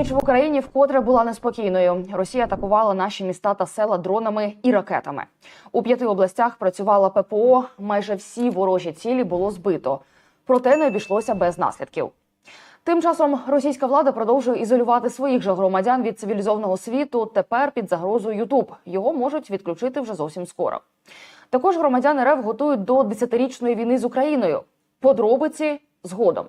Ніч в Україні вкотре була неспокійною. Росія атакувала наші міста та села дронами і ракетами. У п'яти областях працювала ППО. Майже всі ворожі цілі було збито. Проте не обійшлося без наслідків. Тим часом російська влада продовжує ізолювати своїх же громадян від цивілізованого світу. Тепер під загрозою Ютуб його можуть відключити вже зовсім скоро. Також громадяни РФ готують до десятирічної війни з Україною. Подробиці згодом.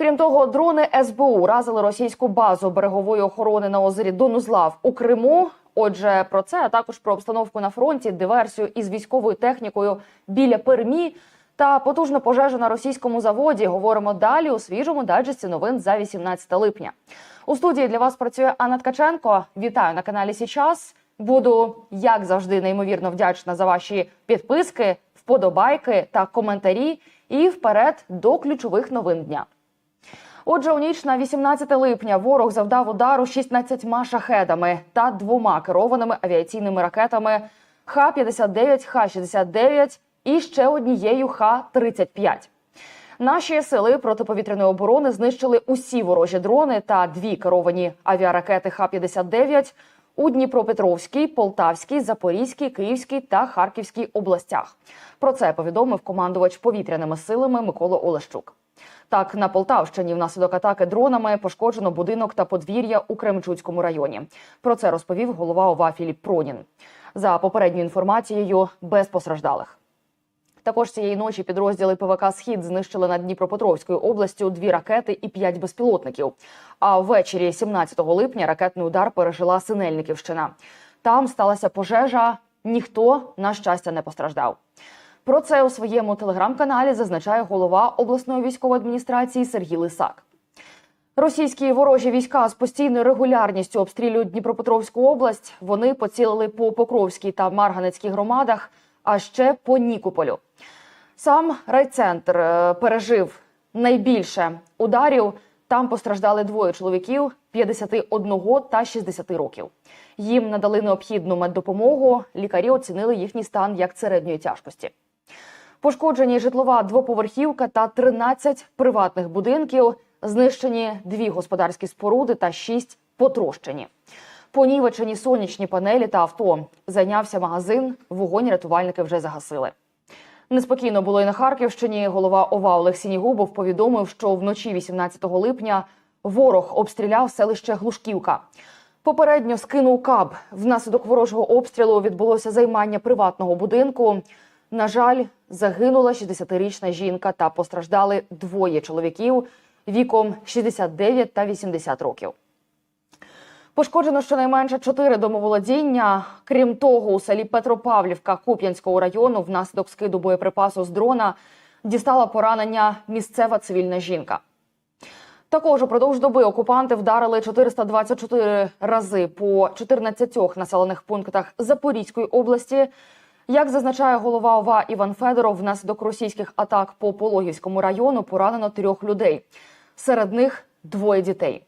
Крім того, дрони СБУ разили російську базу берегової охорони на озері Донузлав у Криму. Отже, про це а також про обстановку на фронті, диверсію із військовою технікою біля Пермі та потужну пожежу на російському заводі. Говоримо далі у свіжому дайджесті новин за 18 липня. У студії для вас працює Анна Ткаченко. Вітаю на каналі Січас. Буду як завжди неймовірно вдячна за ваші підписки, вподобайки та коментарі. І вперед до ключових новин дня. Отже, у ніч на 18 липня ворог завдав удару 16 шахедами та двома керованими авіаційними ракетами Х-59, Х-69 і ще однією Х-35. Наші сили протиповітряної оборони знищили усі ворожі дрони та дві керовані авіаракети Х-59 у Дніпропетровській, Полтавській, Запорізькій, Київській та Харківській областях. Про це повідомив командувач повітряними силами Микола Олещук. Так, на Полтавщині внаслідок атаки дронами пошкоджено будинок та подвір'я у Кременчуцькому районі. Про це розповів голова ОВА Філіп Пронін. За попередньою інформацією, без постраждалих. Також цієї ночі підрозділи ПВК Схід знищили над Дніпропетровською областю дві ракети і п'ять безпілотників. А ввечері 17 липня ракетний удар пережила Синельниківщина. Там сталася пожежа. Ніхто на щастя не постраждав. Про це у своєму телеграм-каналі зазначає голова обласної військової адміністрації Сергій Лисак. Російські ворожі війська з постійною регулярністю обстрілюють Дніпропетровську область. Вони поцілили по Покровській та Марганецькій громадах, а ще по Нікополю. Сам райцентр е, пережив найбільше ударів. Там постраждали двоє чоловіків 51 та 60 років. Їм надали необхідну меддопомогу. Лікарі оцінили їхній стан як середньої тяжкості. Пошкоджені житлова двоповерхівка та 13 приватних будинків. Знищені дві господарські споруди та шість потрощені. Понівечені сонячні панелі та авто. Зайнявся магазин. Вогонь рятувальники вже загасили. Неспокійно було і на Харківщині. Голова ОВА Олег Сінігубов повідомив, що вночі 18 липня ворог обстріляв селище Глушківка. Попередньо скинув каб. Внаслідок ворожого обстрілу відбулося займання приватного будинку. На жаль, загинула 60-річна жінка та постраждали двоє чоловіків віком 69 та 80 років. Пошкоджено щонайменше чотири домоволодіння. Крім того, у селі Петропавлівка Куп'янського району внаслідок скиду боєприпасу з дрона дістала поранення місцева цивільна жінка. Також упродовж доби окупанти вдарили 424 рази по 14 населених пунктах Запорізької області. Як зазначає голова ОВА Іван Федоров, внаслідок російських атак по Пологівському району поранено трьох людей. Серед них двоє дітей.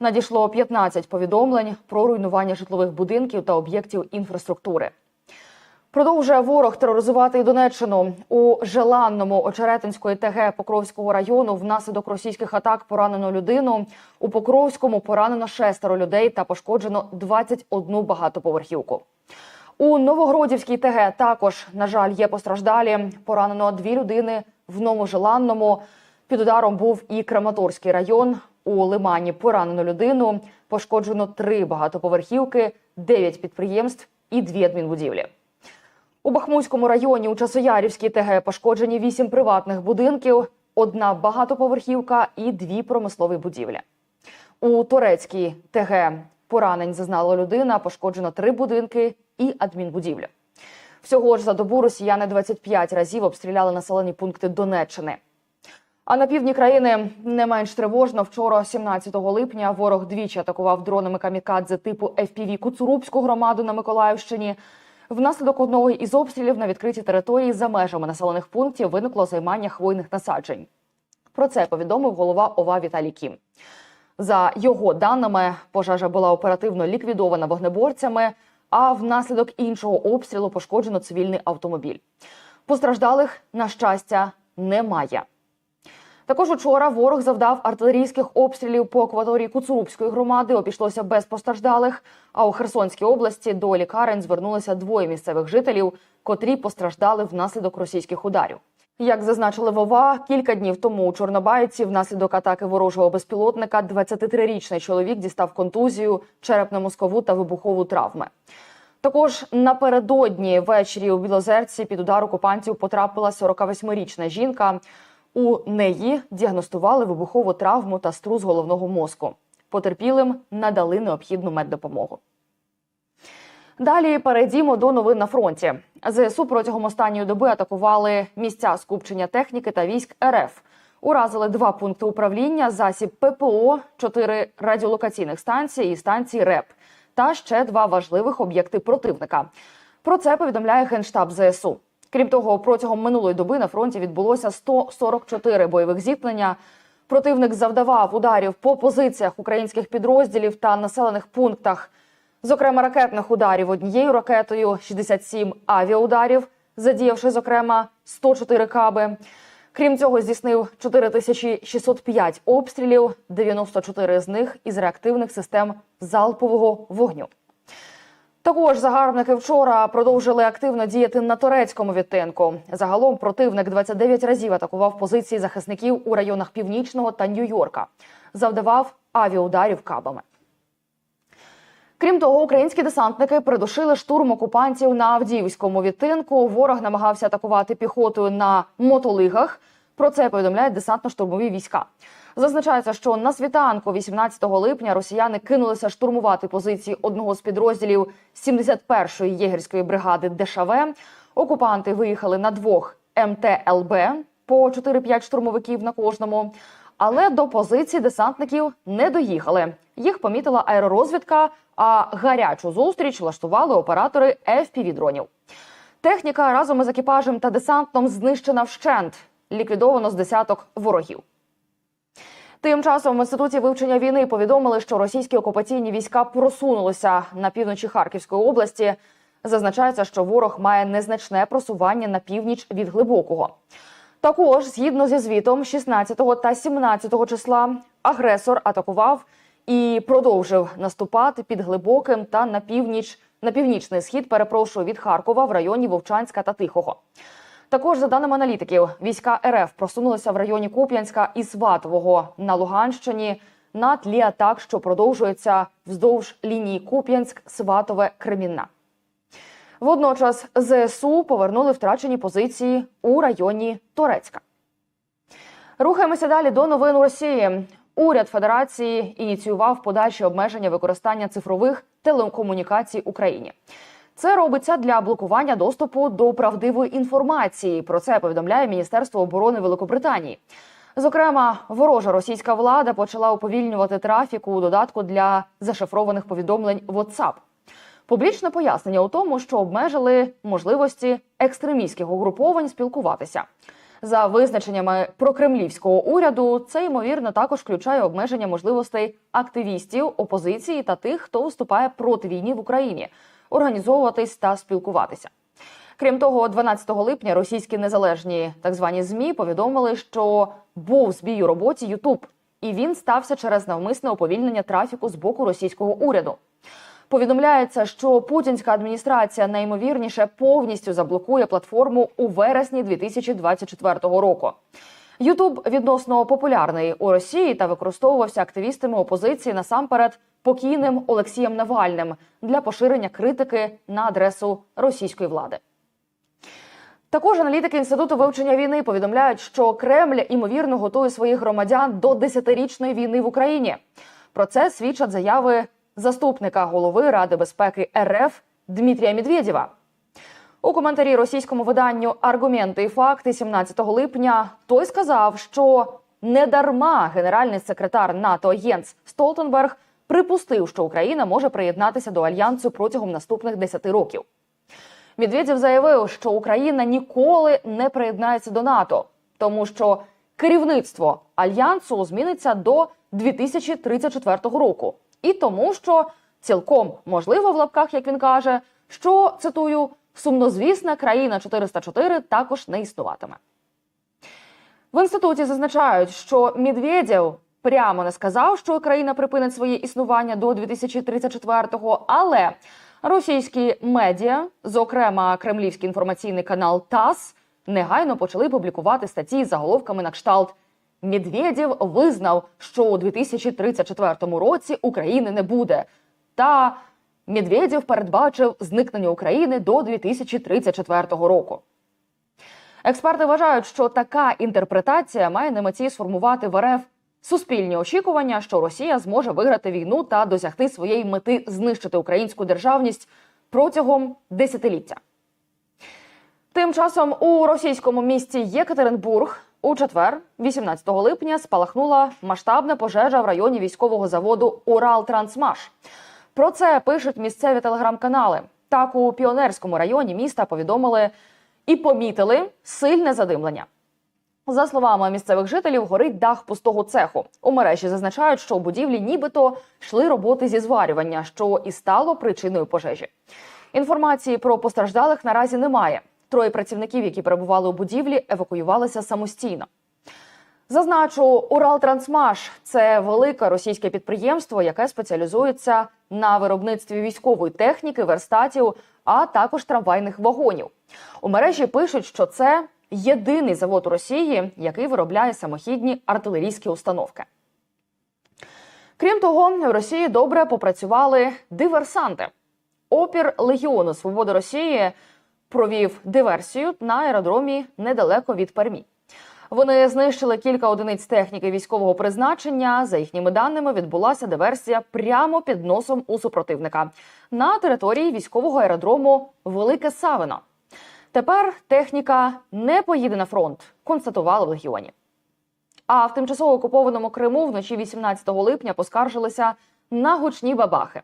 Надійшло 15 повідомлень про руйнування житлових будинків та об'єктів інфраструктури. Продовжує ворог тероризувати і Донеччину у Желанному Очеретинської ТГ Покровського району. Внаслідок російських атак поранено людину. У Покровському поранено шестеро людей та пошкоджено 21 багатоповерхівку. У Новогродівській ТГ також, на жаль, є постраждалі. Поранено дві людини в Новожеланному. Під ударом був і Краматорський район. У Лимані поранено людину. Пошкоджено три багатоповерхівки, дев'ять підприємств і дві адмінбудівлі. У Бахмутському районі у Часоярівській ТГ пошкоджені вісім приватних будинків, одна багатоповерхівка і дві промислові будівлі. У Турецькій ТГ поранень зазнала людина, пошкоджено три будинки і адмінбудівлю. Всього ж за добу росіяни 25 разів обстріляли населені пункти Донеччини. А на півдні країни не менш тривожно. Вчора, 17 липня, ворог двічі атакував дронами камікадзе типу FPV Куцурубську громаду на Миколаївщині. Внаслідок одного із обстрілів на відкритій території за межами населених пунктів виникло займання хвойних насаджень. Про це повідомив голова ОВА Віталій Кім. За його даними, пожежа була оперативно ліквідована вогнеборцями, а внаслідок іншого обстрілу пошкоджено цивільний автомобіль. Постраждалих, на щастя, немає. Також учора ворог завдав артилерійських обстрілів по акваторії Куцурубської громади. Обійшлося без постраждалих. А у Херсонській області до лікарень звернулися двоє місцевих жителів, котрі постраждали внаслідок російських ударів. Як зазначили Вова, кілька днів тому у Чорнобаївці внаслідок атаки ворожого безпілотника 23-річний чоловік дістав контузію, черепно-мозкову та вибухову травми. Також напередодні ввечері у Білозерці під удар окупантів потрапила 48-річна жінка. У неї діагностували вибухову травму та струс головного мозку. Потерпілим надали необхідну меддопомогу. Далі перейдімо до новин на фронті. ЗСУ протягом останньої доби атакували місця скупчення техніки та військ РФ. Уразили два пункти управління, засіб ППО, чотири радіолокаційних станції і станції РЕП та ще два важливих об'єкти противника. Про це повідомляє генштаб ЗСУ. Крім того, протягом минулої доби на фронті відбулося 144 бойових зіткнення. Противник завдавав ударів по позиціях українських підрозділів та населених пунктах. Зокрема, ракетних ударів однією ракетою, 67 авіаударів, задіявши, зокрема, 104 каби. Крім цього, здійснив 4605 обстрілів, 94 з них із реактивних систем залпового вогню. Також загарбники вчора продовжили активно діяти на турецькому відтинку. Загалом противник 29 разів атакував позиції захисників у районах Північного та Нью-Йорка, завдавав авіаударів кабами. Крім того, українські десантники придушили штурм окупантів на Авдіївському відтинку. Ворог намагався атакувати піхотою на мотолигах. Про це повідомляють десантно-штурмові війська. Зазначається, що на світанку, 18 липня, росіяни кинулися штурмувати позиції одного з підрозділів 71-ї єгерської бригади ДШВ. Окупанти виїхали на двох МТЛБ по 4-5 штурмовиків на кожному. Але до позицій десантників не доїхали. Їх помітила аеророзвідка, а гарячу зустріч влаштували оператори FPV-дронів. Техніка разом із екіпажем та десантом знищена вщент. Ліквідовано з десяток ворогів. Тим часом в інституті вивчення війни повідомили, що російські окупаційні війська просунулися на півночі Харківської області. Зазначається, що ворог має незначне просування на північ від глибокого. Також, згідно зі звітом, 16 та 17 числа агресор атакував і продовжив наступати під глибоким та на північ на північний схід. Перепрошую від Харкова в районі Вовчанська та Тихого. Також, за даними аналітиків, війська РФ просунулися в районі Куп'янська і Сватового на Луганщині на тлі атак, що продовжуються вздовж лінії Куп'янськ, Сватове, Кремінна. Водночас ЗСУ повернули втрачені позиції у районі Торецька. Рухаємося далі до новин Росії. Уряд Федерації ініціював подальші обмеження використання цифрових телекомунікацій Україні. Це робиться для блокування доступу до правдивої інформації. Про це повідомляє Міністерство оборони Великобританії. Зокрема, ворожа російська влада почала уповільнювати трафік у додатку для зашифрованих повідомлень WhatsApp. Публічне пояснення у тому, що обмежили можливості екстремістських угруповань спілкуватися. За визначеннями прокремлівського уряду, це ймовірно також включає обмеження можливостей активістів, опозиції та тих, хто виступає проти війни в Україні, організовуватись та спілкуватися. Крім того, 12 липня російські незалежні так звані змі повідомили, що був збій у роботі Ютуб, і він стався через навмисне уповільнення трафіку з боку російського уряду. Повідомляється, що путінська адміністрація найімовірніше повністю заблокує платформу у вересні 2024 року. Ютуб відносно популярний у Росії та використовувався активістами опозиції насамперед покійним Олексієм Навальним для поширення критики на адресу російської влади. Також аналітики інституту вивчення війни повідомляють, що Кремль імовірно готує своїх громадян до десятирічної війни в Україні. Про це свідчать заяви заступника голови Ради безпеки РФ Дмитрія Медведєва. У коментарі російському виданню Аргументи і факти 17 липня той сказав, що недарма генеральний секретар НАТО Єнс Столтенберг припустив, що Україна може приєднатися до альянсу протягом наступних 10 років. Медведєв заявив, що Україна ніколи не приєднається до НАТО, тому що керівництво альянсу зміниться до 2034 року, і тому, що цілком можливо в лапках, як він каже, що цитую сумнозвісна країна 404 також не існуватиме. В інституті зазначають, що Медведєв прямо не сказав, що Україна припинить своє існування до 2034-го, але російські медіа, зокрема кремлівський інформаційний канал ТАСС, негайно почали публікувати статті з заголовками на кшталт Медведєв визнав, що у 2034 році України не буде. Та Медведєв передбачив зникнення України до 2034 року. Експерти вважають, що така інтерпретація має на меті сформувати в РФ суспільні очікування, що Росія зможе виграти війну та досягти своєї мети знищити українську державність протягом десятиліття. Тим часом у російському місті Єкатеринбург у четвер, 18 липня, спалахнула масштабна пожежа в районі військового заводу Уралтрансмаш. Про це пишуть місцеві телеграм-канали. Так у піонерському районі міста повідомили і помітили сильне задимлення. За словами місцевих жителів, горить дах пустого цеху. У мережі зазначають, що у будівлі нібито йшли роботи зі зварювання, що і стало причиною пожежі. Інформації про постраждалих наразі немає. Троє працівників, які перебували у будівлі, евакуювалися самостійно. Зазначу, Уралтрансмаш це велике російське підприємство, яке спеціалізується на виробництві військової техніки, верстатів, а також трамвайних вагонів. У мережі пишуть, що це єдиний завод у Росії, який виробляє самохідні артилерійські установки. Крім того, в Росії добре попрацювали диверсанти. Опір Легіону Свободи Росії провів диверсію на аеродромі недалеко від Пермі. Вони знищили кілька одиниць техніки військового призначення. За їхніми даними, відбулася диверсія прямо під носом у супротивника на території військового аеродрому Велике Савино. Тепер техніка не поїде на фронт, констатували в легіоні. А в тимчасово окупованому Криму вночі 18 липня поскаржилися на гучні бабахи.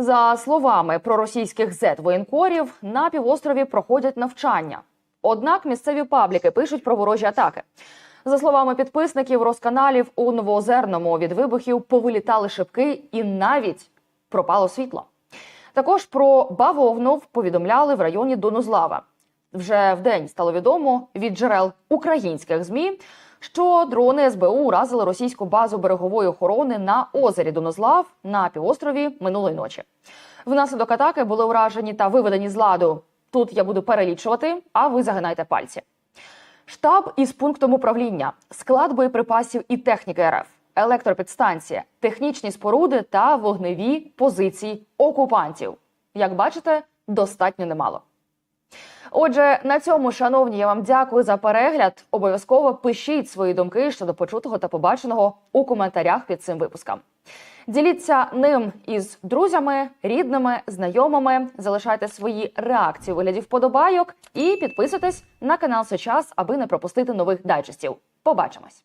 За словами проросійських зет воєнкорів, на півострові проходять навчання. Однак місцеві пабліки пишуть про ворожі атаки. За словами підписників розканалів у Новоозерному від вибухів повилітали шибки і навіть пропало світло. Також про бавовну повідомляли в районі Донузлава. Вже в день стало відомо від джерел українських змі, що дрони СБУ уразили російську базу берегової охорони на озері Донозлав на півострові минулої ночі. Внаслідок атаки були уражені та виведені з ладу. Тут я буду перелічувати, а ви загинайте пальці. Штаб із пунктом управління, склад боєприпасів і техніки РФ, електропідстанція, технічні споруди та вогневі позиції окупантів. Як бачите, достатньо немало. Отже, на цьому, шановні, я вам дякую за перегляд. Обов'язково пишіть свої думки щодо почутого та побаченого у коментарях під цим випуском. Діліться ним із друзями, рідними, знайомими. Залишайте свої реакції у вигляді вподобайок і підписуйтесь на канал Сочас, аби не пропустити нових дайджестів. Побачимось!